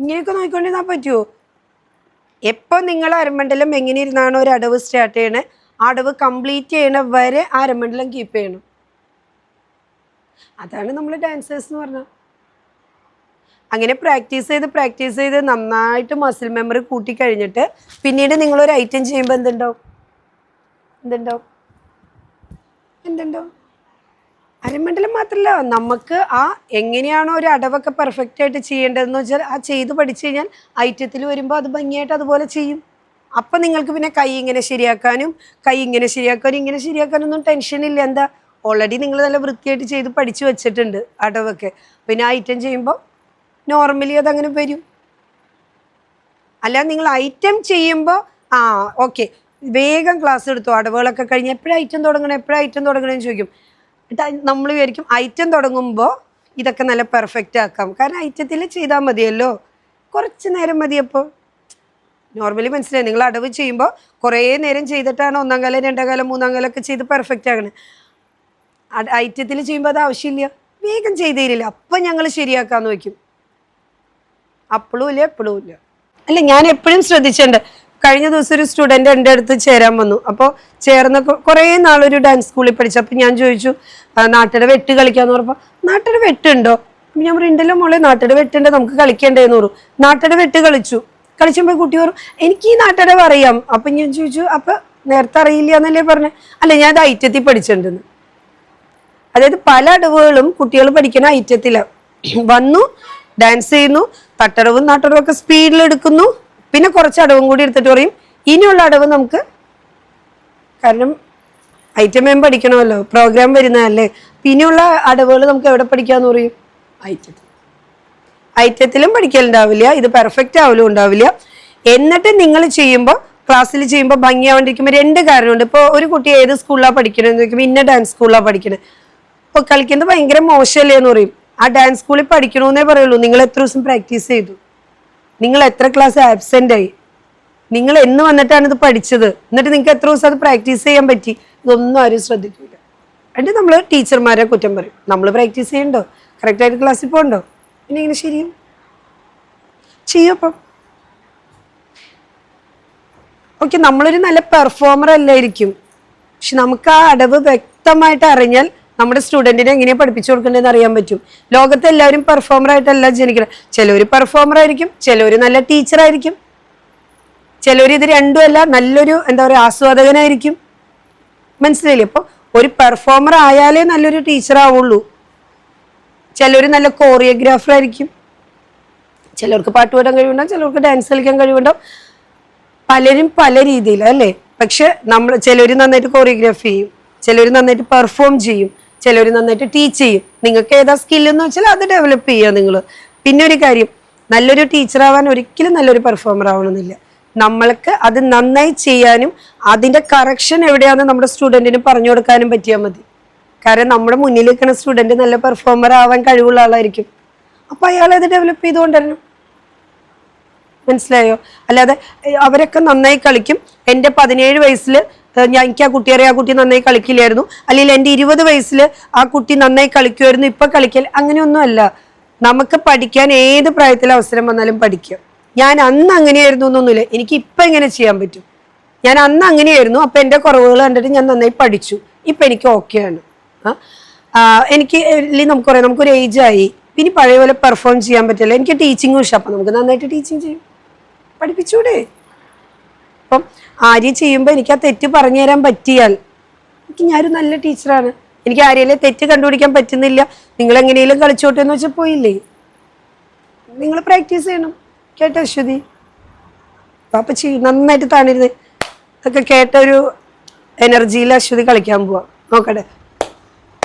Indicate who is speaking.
Speaker 1: ഇങ്ങനെയൊക്കെ നോക്കിക്കൊണ്ടിരുന്നാൽ പറ്റുമോ എപ്പോൾ നിങ്ങൾ അരമണ്ഡലം എങ്ങനെ ഇരുന്നാണോ ഒരു അടവ് സ്റ്റാർട്ട് ചെയ്യണേ അടവ് കംപ്ലീറ്റ് ചെയ്യണ വരെ ആ അരമണ്ഡലം കീപ്പ് ചെയ്യണം. അതാണ് നമ്മൾ ഡാൻസേഴ്സ് എന്ന് പറഞ്ഞാൽ അങ്ങനെ പ്രാക്ടീസ് ചെയ്ത് പ്രാക്ടീസ് ചെയ്ത് നന്നായിട്ട് മസിൽ മെമ്മറി കൂട്ടി കഴിഞ്ഞിട്ട് പിന്നീട് നിങ്ങളൊരു ഐറ്റം ചെയ്യുമ്പോൾ എന്തുണ്ടാവും? എന്തുണ്ടാവും? എന്തുണ്ടാവും? അരമണ്ഡലം മാത്രല്ല നമുക്ക് ആ എങ്ങനെയാണോ ഒരു അടവൊക്കെ പെർഫെക്റ്റ് ആയിട്ട് ചെയ്യേണ്ടതെന്ന് വെച്ചാൽ ആ ചെയ്ത് പഠിച്ചു കഴിഞ്ഞാൽ ഐറ്റത്തിൽ വരുമ്പോൾ അത് ഭംഗിയായിട്ട് അതുപോലെ ചെയ്യും. അപ്പം നിങ്ങൾക്ക് പിന്നെ കൈ ഇങ്ങനെ ശരിയാക്കാനും കൈ ഇങ്ങനെ ശരിയാക്കാനും ഇങ്ങനെ ശരിയാക്കാനൊന്നും ടെൻഷൻ ഇല്ല. എന്താ? ഓൾറെഡി നിങ്ങൾ നല്ല വൃത്തിയായിട്ട് ചെയ്ത് പഠിച്ചു വെച്ചിട്ടുണ്ട് അടവൊക്കെ. പിന്നെ ആ ഐറ്റം ചെയ്യുമ്പോൾ നോർമലി അതങ്ങനെ വരും. അല്ല നിങ്ങൾ ഐറ്റം ചെയ്യുമ്പോൾ ആ ഓക്കെ വേഗം ക്ലാസ് എടുത്തു? അടവുകളൊക്കെ കഴിഞ്ഞ് എപ്പോഴും ഐറ്റം തുടങ്ങണം? എപ്പോഴും ഐറ്റം തുടങ്ങണമെന്ന് ചോദിക്കും. നമ്മൾ വിചാരിക്കും ഐറ്റം തുടങ്ങുമ്പോൾ ഇതൊക്കെ നല്ല പെർഫെക്റ്റ് ആക്കാം. കാരണം ഐറ്റത്തിൽ ചെയ്താൽ മതിയല്ലോ. കുറച്ച് നേരം മതിയപ്പോൾ നോർമലി മനസ്സിലായി? നിങ്ങൾ അടവ് ചെയ്യുമ്പോൾ കുറേ നേരം ചെയ്തിട്ടാണ് ഒന്നാം കാലം രണ്ടാം കാലം മൂന്നാം കാലം ഒക്കെ ചെയ്ത് പെർഫെക്റ്റ് ആകണേ. ഐറ്റത്തിൽ ചെയ്യുമ്പോൾ അത് ആവശ്യമില്ല. വേഗം ചെയ്ത് തരില്ല. അപ്പം ഞങ്ങൾ ശരിയാക്കാമെന്ന് വയ്ക്കും. അപ്പോഴും ഇല്ല എപ്പോഴും ഇല്ല. അല്ല ഞാൻ എപ്പോഴും ശ്രദ്ധിച്ചിട്ടുണ്ട് കഴിഞ്ഞ ദിവസം ഒരു സ്റ്റുഡന്റ് എന്റെ അടുത്ത് ചേരാൻ വന്നു. അപ്പോൾ ചേർന്ന കുറേ നാളൊരു ഡാൻസ് സ്കൂളിൽ പഠിച്ചു. അപ്പോൾ ഞാൻ ചോദിച്ചു "ആ, നാട്ടിലെ വെട്ട് കളിക്കാന്ന് പറഞ്ഞപ്പോൾ നാട്ടിലെ വെട്ടുണ്ടോ? അപ്പം ഞാൻ പറഞ്ഞു ഉണ്ടല്ലോ മോളെ നാട്ടിലെ വെട്ടുണ്ട് നമുക്ക് കളിക്കണ്ടേന്ന് പറഞ്ഞു നാട്ടിലെ വെട്ട് കളിച്ചു. കളിച്ചപ്പോൾ കുട്ടി പറഞ്ഞു എനിക്ക് ഈ നാട്ടിലെ അറിയാം അപ്പം ഞാൻ ചോദിച്ചു അപ്പം നേരത്തെ അറിയില്ല എന്നല്ലേ പറഞ്ഞത് അല്ല ഞാൻ അത് ഐറ്റത്തിൽ പഠിച്ചിട്ടുണ്ടെന്ന്. അതായത് പല അടവുകളും കുട്ടികൾ പഠിക്കുന്ന ഐറ്റത്തിലാണ് വന്നു ഡാൻസ് ചെയ്യുന്നു തട്ടടവും നാട്ടടവും ഒക്കെ സ്പീഡിൽ എടുക്കുന്നു. പിന്നെ കുറച്ച് അടവും കൂടി എടുത്തിട്ട് പറയും. ഇനിയുള്ള അടവ് നമുക്ക് കാരണം ഐറ്റം മേം പഠിക്കണമല്ലോ പ്രോഗ്രാം വരുന്നതല്ലേ. പിന്നെയുള്ള അടവുകൾ നമുക്ക് എവിടെ പഠിക്കാന്ന് പറയും? ഐറ്റത്തിൽ ഐറ്റത്തിലും പഠിക്കലുണ്ടാവില്ല ഇത് പെർഫെക്റ്റ് ആവലും ഉണ്ടാവില്ല. എന്നിട്ട് നിങ്ങൾ ചെയ്യുമ്പോൾ ക്ലാസ്സിൽ ചെയ്യുമ്പോൾ ഭംഗിയാവാണ്ടിരിക്കുമ്പോൾ രണ്ട് കാരണമുണ്ട്. ഇപ്പോൾ ഒരു കുട്ടി ഏത് സ്കൂളിലാണ് പഠിക്കണമെന്ന് ചോദിക്കുമ്പോൾ ഇന്ന ഡാൻസ് സ്കൂളിലാണ് പഠിക്കണത് അപ്പോൾ കളിക്കുന്നത് ഭയങ്കര മോശമല്ലേ എന്ന് പറയും. ആ ഡാൻസ് സ്കൂളിൽ പഠിക്കണമെന്നേ പറയുള്ളൂ. നിങ്ങൾ എത്ര ദിവസം പ്രാക്ടീസ് ചെയ്തു? നിങ്ങൾ എത്ര ക്ലാസ് ആബ്സെന്റ് ആയി? നിങ്ങൾ എന്ന് വന്നിട്ടാണ് ഇത് പഠിച്ചത്. എന്നിട്ട് നിങ്ങൾക്ക് എത്ര ദിവസം അത് പ്രാക്ടീസ് ചെയ്യാൻ പറ്റി? ഇതൊന്നും ആരും ശ്രദ്ധിക്കില്ല എന്നിട്ട് നമ്മൾ ടീച്ചർമാരെ കുറ്റം പറയും. നമ്മൾ പ്രാക്ടീസ് ചെയ്യണ്ടോ? കറക്റ്റായിട്ട് ക്ലാസ്സിൽ പോകണ്ടോ പിന്നെ ഇങ്ങനെ ശരിയും? ചെയ്യപ്പം ഓക്കെ നമ്മളൊരു നല്ല പെർഫോമർ അല്ലായിരിക്കും. പക്ഷെ നമുക്ക് ആ അടവ് വ്യക്തമായിട്ട് അറിഞ്ഞാൽ നമ്മുടെ സ്റ്റുഡന്റിനെ എങ്ങനെയാണ് പഠിപ്പിച്ചു കൊടുക്കേണ്ടതെന്ന് അറിയാൻ പറ്റും. ലോകത്തെ എല്ലാവരും പെർഫോമർ ആയിട്ടല്ല ജനിക്കണം. ചിലവർ പെർഫോമർ ആയിരിക്കും ചിലവർ നല്ല ടീച്ചർ ആയിരിക്കും. ചിലവർ ഇത് രണ്ടുമല്ല നല്ലൊരു എന്താ പറയുക ആസ്വാദകനായിരിക്കും. മനസ്സിലായില്ലേ? അപ്പോൾ ഒരു പെർഫോമർ ആയാലേ നല്ലൊരു ടീച്ചർ ആവുള്ളൂ. ചിലർ നല്ല കോറിയോഗ്രാഫർ ആയിരിക്കും. ചിലർക്ക് പാട്ട് പാടാൻ കഴിവുണ്ടാവും ചിലർക്ക് ഡാൻസ് കളിക്കാൻ കഴിവുണ്ടാവും. പലരും പല രീതിയിൽ അല്ലേ? പക്ഷെ നമ്മൾ ചിലർ നന്നായിട്ട് കോറിയോഗ്രാഫി ചെയ്യും ചിലർ നന്നായിട്ട് പെർഫോം ചെയ്യും. ചിലർ നന്നായിട്ട് ടീച്ച് ചെയ്യും. നിങ്ങൾക്ക് ഏതാ സ്കില്ലെന്ന് വെച്ചാൽ അത് ഡെവലപ്പ് ചെയ്യുക നിങ്ങൾ പിന്നെ ഒരു കാര്യം നല്ലൊരു ടീച്ചർ ആവാൻ ഒരിക്കലും നല്ലൊരു പെർഫോമർ ആവണമെന്നില്ല. നമ്മൾക്ക് അത് നന്നായി ചെയ്യാനും അതിന്റെ കറക്ഷൻ എവിടെയാണെന്ന് നമ്മുടെ സ്റ്റുഡന്റിന് പറഞ്ഞു കൊടുക്കാനും പറ്റിയാൽ മതി. കാരണം നമ്മുടെ മുന്നിൽ നിൽക്കുന്ന സ്റ്റുഡന്റ് നല്ല പെർഫോമർ ആവാൻ കഴിവുള്ള ആളായിരിക്കും. അപ്പോൾ അയാൾ അത് ഡെവലപ്പ് ചെയ്തുകൊണ്ടിരണം മനസ്സിലായോ? അല്ലാതെ അവരൊക്കെ നന്നായി കളിക്കും. എന്റെ പതിനേഴ് വയസ്സിൽ ഞാൻ എനിക്ക് ആ കുട്ടിയേറെ ആ കുട്ടി നന്നായി കളിക്കില്ലായിരുന്നു. അല്ലെങ്കിൽ എന്റെ ഇരുപത് വയസ്സിൽ ആ കുട്ടി നന്നായി കളിക്കുമായിരുന്നു. ഇപ്പം കളിക്കൽ അങ്ങനെയൊന്നുമല്ല. നമുക്ക് പഠിക്കാൻ ഏത് പ്രായത്തിൽ അവസരം വന്നാലും പഠിക്കാം. ഞാൻ അന്ന് അങ്ങനെയായിരുന്നു എന്നൊന്നുമില്ല. എനിക്ക് ഇപ്പം എങ്ങനെ ചെയ്യാൻ പറ്റും? ഞാൻ അന്ന് അങ്ങനെയായിരുന്നു. അപ്പം എന്റെ കുറവുകൾ കണ്ടിട്ട് ഞാൻ നന്നായി പഠിച്ചു. ഇപ്പം എനിക്ക് ഓക്കെയാണ് എനിക്ക് അല്ലെങ്കിൽ നമുക്ക് പറയാം. നമുക്കൊരു ഏജ് ആയി. പിന്നെ പഴയ പോലെ പെർഫോം ചെയ്യാൻ പറ്റില്ല. എനിക്ക് ടീച്ചിങ്ങും ഇഷ്ടം. അപ്പം നമുക്ക് നന്നായിട്ട് ടീച്ചിങ് ചെയ്യും. പഠിപ്പിച്ചൂടെ? അപ്പം ആര്യ ചെയ്യുമ്പോൾ എനിക്ക് ആ തെറ്റ് പറഞ്ഞു തരാൻ പറ്റിയാൽ എനിക്ക് ഞാനൊരു നല്ല ടീച്ചറാണ്. എനിക്ക് ആരെയും തെറ്റ് കണ്ടുപിടിക്കാൻ പറ്റുന്നില്ല. നിങ്ങൾ എങ്ങനെയെങ്കിലും കളിച്ചോട്ടെ എന്ന് വെച്ചാൽ പോയില്ലേ? നിങ്ങൾ പ്രാക്ടീസ് ചെയ്യണം. കേട്ടോ അശ്വതി? പാപ്പ ചെയ്യും നന്നായിട്ട് താണിരുന്ന്. അതൊക്കെ കേട്ട ഒരു എനർജിയിൽ അശ്വതി കളിക്കാൻ പോവാം. നോക്കട്ടെ.